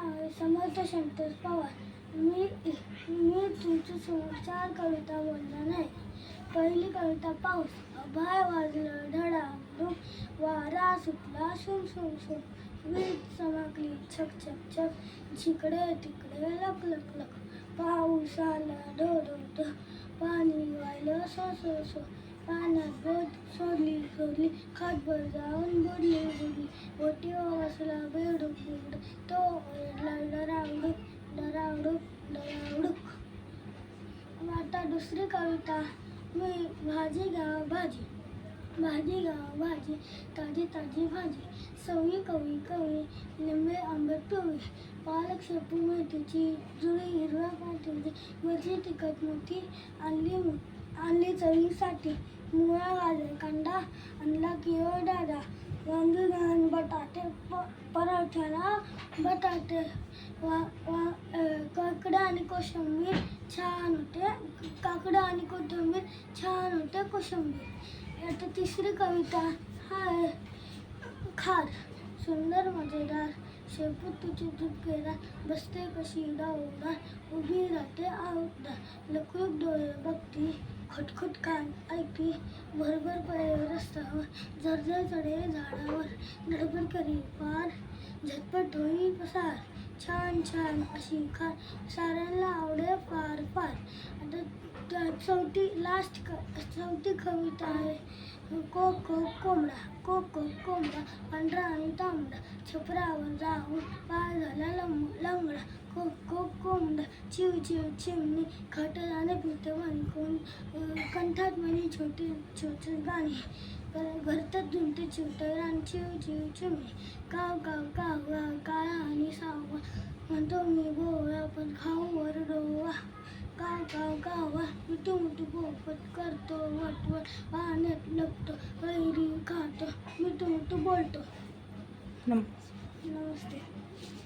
नाव आहे समर्थ संतोष पवार. मी मी तुमच्यासमोर चार कविता बोलणार नाही पहिली कविता पाऊस अभाय वाजलं धडाडून वारा सुटला सुम सुम सुम वीज चमकली छक छक छक. जिकडे तिकडे लक लक लक. पाऊस आला धो धो धो पाणी वाहिलं सो सो सो. पाण्यात बोट सोडली सोडली. खाटभर जाऊन बुडली बुडली. बोटीवर बसला बेडूक कविता मी भाजी गाव भाजी. भाजी गाव भाजी ताजी ताजी भाजी. सवी कवी कवी लिंबे आंबे पिवळी. पालक शेपू मेथीची जुळी हिरव्या पाठीची मिरची तिखट मोठी आणली आणली चवीसाठी मुळा गाजर कांदा आणला किओ हो दादा। वांगी घाण बटाटे प पराठ्याला बटाटे वा वा काकडं आणि कोशिंबीर छान होते. काकडं आणि कोथिंबीर छान होते कोशिंबीर. आता तिसरी कविता हाय. खार सुंदर मजेदार. शेपूट तुझी दुधकेला बसते कशी डावणार उभी राहते आवडणार लखूक डोळे बघती. खटखट कान ऐकी भरभर पाय रस्त्यावर जरजर चढे झाडावर गडबड करी पार झटपट होई पसार छान छान अशी खार साऱ्यांना आवडे फार फार आता चौथी लास्ट चौथी कविता आहे. को को कोंबडा को को कोंबडा पांढरा आणि तांबडा छपरावर जाऊन पाय झाला लंगडा को को कोंबडा चिव चिव चिमणी खाटं आणि पितं म्हणी कोण कंठात म्हणी छोटे छोटे गाणी घरतात झुमते चिवटर आणि चिव चिव चिमणी. काव काव काव काव काळा आणि सावा म्हणतो मी गोवा पण खाऊ वर डोवा. काव काव कावा मिठू मिठू पोपट करतो वटवट पाण्यात लपतो कैरी खातो मिठू मिठू बोलतो. नम नमस्ते.